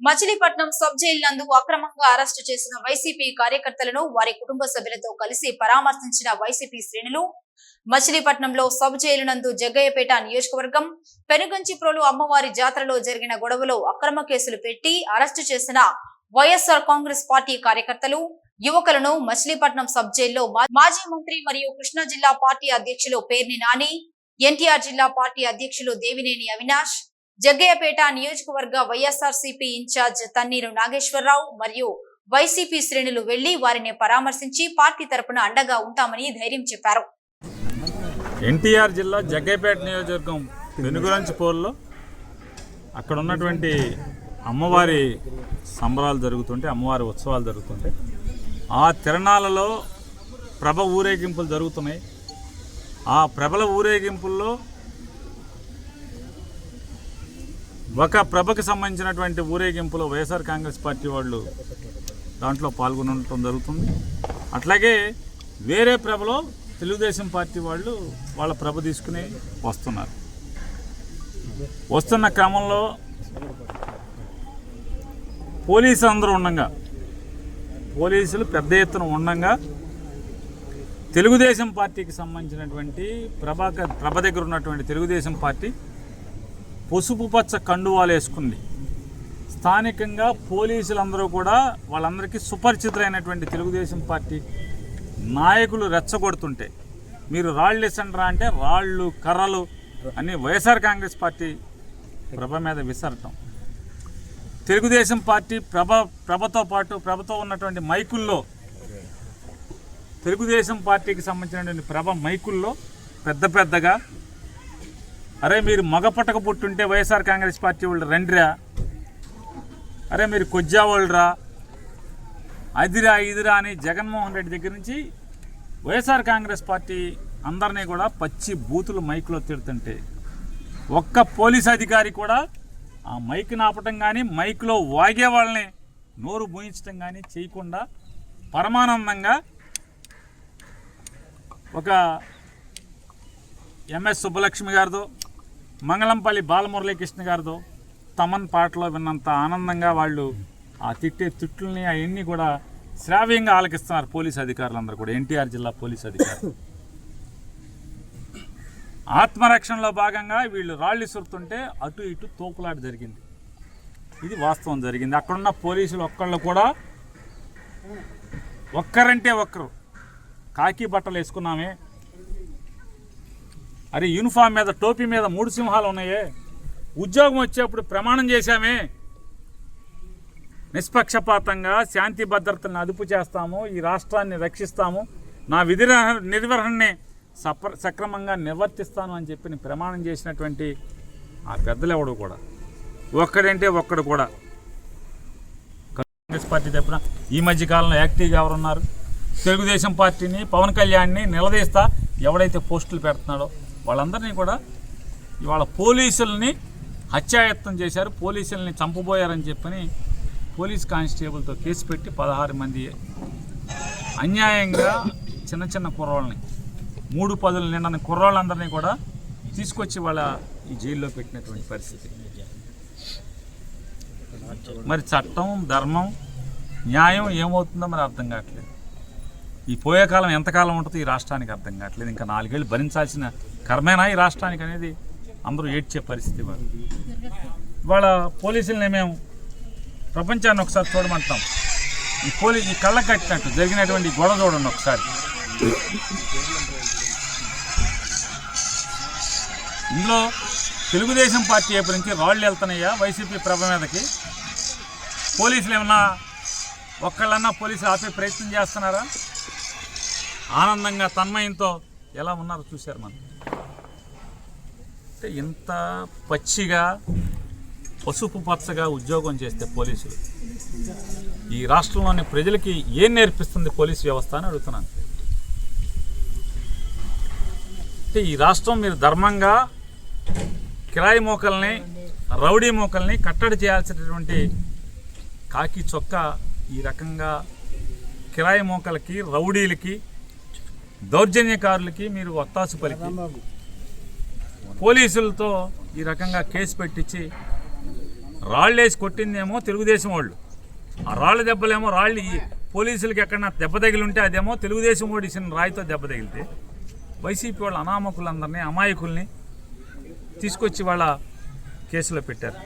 Machilipatnam sub jail నందు అక్రమంగా arrest చేసిన వైసీపీ కార్యకర్తలను వారి కుటుంబ సభ్యులతో కలిసి పరామర్శించిన వైసీపీ శ్రేణులు మచిలీపట్నంలో సబ్ జైలు నందు జగ్గయ్యపేట నియోజకవర్గం పెనుగంచిప్రోలు అమ్మవారి జాతరలో జరిగిన గొడవలో అక్రమ కేసులు పెట్టి అరెస్టు చేసిన వైఎస్ఆర్ కాంగ్రెస్ పార్టీ కార్యకర్తలు యువకులను మచిలీపట్నం సబ్ జైల్లో మా- మాజీ మంత్రి మరియు కృష్ణా జిల్లా పార్టీ అధ్యక్షులు పేర్ని నాని ఎన్టీఆర్ జిల్లా పార్టీ అధ్యక్షులు దేవినేని అవినాష్ జగ్గయ్యపేట నియోజకవర్గ వైఎస్ఆర్ సిపి ఇన్ఛార్జ్ తన్నీరు నాగేశ్వరరావు మరియు వైసీపీ శ్రేణులు వెళ్ళి వారిని పరామర్శించి పార్టీ తరపున అండగా ఉంటామని ధైర్యం చెప్పారు. ఎన్టీఆర్ జిల్లా జగ్గయ్యపేట నియోజకవర్గం వెనుగురంచి పోల్లో అక్కడ ఉన్నటువంటి అమ్మవారి సంబరాలు జరుగుతుంటే అమ్మవారి ఉత్సవాలు జరుగుతుంటే ఆ తిరణాలలో ప్రభ ఊరేగింపులు జరుగుతున్నాయి. ఆ ప్రభల ఊరేగింపుల్లో ఒక ప్రభకు సంబంధించినటువంటి ఊరేగింపులో వైఎస్ఆర్ కాంగ్రెస్ పార్టీ వాళ్ళు దాంట్లో పాల్గొనడం జరుగుతుంది. అట్లాగే వేరే ప్రభలో తెలుగుదేశం పార్టీ వాళ్ళు వాళ్ళ ప్రభ తీసుకుని వస్తున్నారు. వస్తున్న క్రమంలో పోలీసులు అందరూ ఉండగా పోలీసులు పెద్ద ఎత్తున ఉండగా తెలుగుదేశం పార్టీకి సంబంధించినటువంటి ప్రభాకర్ ప్రభ దగ్గర ఉన్నటువంటి తెలుగుదేశం పార్టీ పసుపు పచ్చ కండువాలు వేసుకుంది. స్థానికంగా పోలీసులందరూ కూడా వాళ్ళందరికీ సుపరిచితులైనటువంటి తెలుగుదేశం పార్టీ నాయకులు రెచ్చగొడుతుంటే మీరు రాళ్ళు ఇసండ్రా అంటే రాళ్ళు కర్రలు అన్ని వైఎస్ఆర్ కాంగ్రెస్ పార్టీ ప్రభ మీద విసరటం. తెలుగుదేశం పార్టీ ప్రభ ప్రభతో పాటు ప్రభతో ఉన్నటువంటి మైకుల్లో తెలుగుదేశం పార్టీకి సంబంధించినటువంటి ప్రభ మైకుల్లో పెద్ద పెద్దగా అరే మీరు మగ పుట్టక పుట్టుంటే వైఎస్ఆర్ కాంగ్రెస్ పార్టీ వాళ్ళు రండిరా? అరే మీరు కొజ్జా వాళ్ళురా? అదిరా ఇదిరా అని జగన్మోహన్ రెడ్డి దగ్గర నుంచి వైఎస్ఆర్ కాంగ్రెస్ పార్టీ అందరినీ కూడా పచ్చి బూతులు మైక్లో తిడుతుంటే ఒక్క పోలీస్ అధికారి కూడా ఆ మైక్ నాపటం కానీ మైక్లో వాగే వాళ్ళని నోరు మూయించడం కానీ చేయకుండా పరమానందంగా ఒక ఎంఎస్ సుబ్బలక్ష్మి గారితో మంగళంపల్లి బాలమురళీకృష్ణ గారితో తమన్ పాటలో విన్నంత ఆనందంగా వాళ్ళు ఆ తిట్టే తిట్లని అవన్నీ కూడా శ్రావ్యంగా ఆలకిస్తున్నారు పోలీస్ అధికారులందరూ కూడా. ఎన్టీఆర్ జిల్లా పోలీస్ అధికారులు ఆత్మరక్షణలో భాగంగా వీళ్ళు రాళ్ళు ఇసురుతుంటే అటు ఇటు తోపులాట జరిగింది. ఇది వాస్తవం జరిగింది. అక్కడున్న పోలీసులు ఒక్కళ్ళు కూడా ఒక్కరంటే ఒక్కరు. కాకి బట్టలు వేసుకున్నామే. అరే యూనిఫామ్ మీద టోపీ మీద మూడు సింహాలు ఉన్నాయే. ఉద్యోగం వచ్చేప్పుడు ప్రమాణం చేశామే. నిష్పక్షపాతంగా శాంతి భద్రతలను అదుపు చేస్తాము ఈ రాష్ట్రాన్ని రక్షిస్తాము. నా విధి నిర్వహణని సప్ర సక్రమంగా నిర్వర్తిస్తాను అని చెప్పి ప్రమాణం చేసినటువంటి ఆ పెద్దలు ఎవడు కూడా? ఒక్కడంటే ఒక్కడు కూడా. కాంగ్రెస్ పార్టీ తరపున ఈ మధ్య కాలంలో యాక్టివ్గా ఎవరున్నారు? తెలుగుదేశం పార్టీని పవన్ కళ్యాణ్ని నిలదీస్తా ఎవడైతే పోస్టులు పెడుతున్నాడో వాళ్ళందరినీ కూడా ఇవాళ పోలీసుల్ని హత్యాయత్నం చేశారు పోలీసుల్ని చంపబోయారని చెప్పని పోలీస్ కానిస్టేబుల్తో కేసు పెట్టి పదహారు మంది అన్యాయంగా చిన్న చిన్న కుర్రోళ్ళని మూడు పదులు నిండని కుర్రోళ్ళందరినీ కూడా తీసుకొచ్చి వాళ్ళ ఈ జైల్లో పెట్టినటువంటి పరిస్థితి. మరి చట్టం ధర్మం న్యాయం ఏమవుతుందో మరి అర్థం కావట్లేదు. ఈ పోయే కాలం ఎంతకాలం ఉంటుందో ఈ రాష్ట్రానికి అర్థం కావట్లేదు. ఇంకా నాలుగేళ్ళు భరించాల్సిన కర్మేనా ఈ రాష్ట్రానికి అనేది అందరూ ఏడ్చే పరిస్థితి వారు ఇవాళ పోలీసులనే మేము ప్రపంచాన్ని ఒకసారి చూడమంటాం ఈ పోలీ ఈ కళ్ళ కట్టినట్టు జరిగినటువంటి గొడవ చూడండి ఒకసారి. ఇందులో తెలుగుదేశం పార్టీ వైపు నుంచి రాళ్ళు వెళ్తున్నాయా వైసీపీ ప్రభ మీదకి? పోలీసులు ఏమన్నా ఒక్కళ్ళన్నా పోలీసులు ఆపే ప్రయత్నం చేస్తున్నారా? ఆనందంగా తన్మయంతో ఎలా ఉన్నారో చూశారు మనం. అంటే ఇంత పచ్చిగా పసుపు పచ్చగా ఉద్యోగం చేస్తే పోలీసులు. ఈ రాష్ట్రంలోని ప్రజలకి ఏం నేర్పిస్తుంది పోలీస్ వ్యవస్థ అని అడుగుతున్నాను. అంటే ఈ రాష్ట్రం మీరు ధర్మంగా కిరాయి మోకల్ని రౌడీ మోకల్ని కట్టడి చేయాల్సినటువంటి కాకి చొక్క ఈ రకంగా కిరాయి మోకలకి రౌడీలకి దౌర్జన్యకారులకి మీరు ఒత్తాసు పలికి. పోలీసులతో ఈ రకంగా కేసు పెట్టించి రాళ్ళు వేసి కొట్టిందేమో తెలుగుదేశం వాళ్ళు. ఆ రాళ్ళ దెబ్బలేమో రాళ్ళు పోలీసులకి ఎక్కడన్నా దెబ్బ తగిలి ఉంటే అదేమో తెలుగుదేశం వాడు ఇచ్చిన రాయితో దెబ్బ తగిలితే వైసీపీ వాళ్ళ అనామకులందరినీ అమాయకుల్ని తీసుకొచ్చి వాళ్ళ కేసులో పెట్టారు.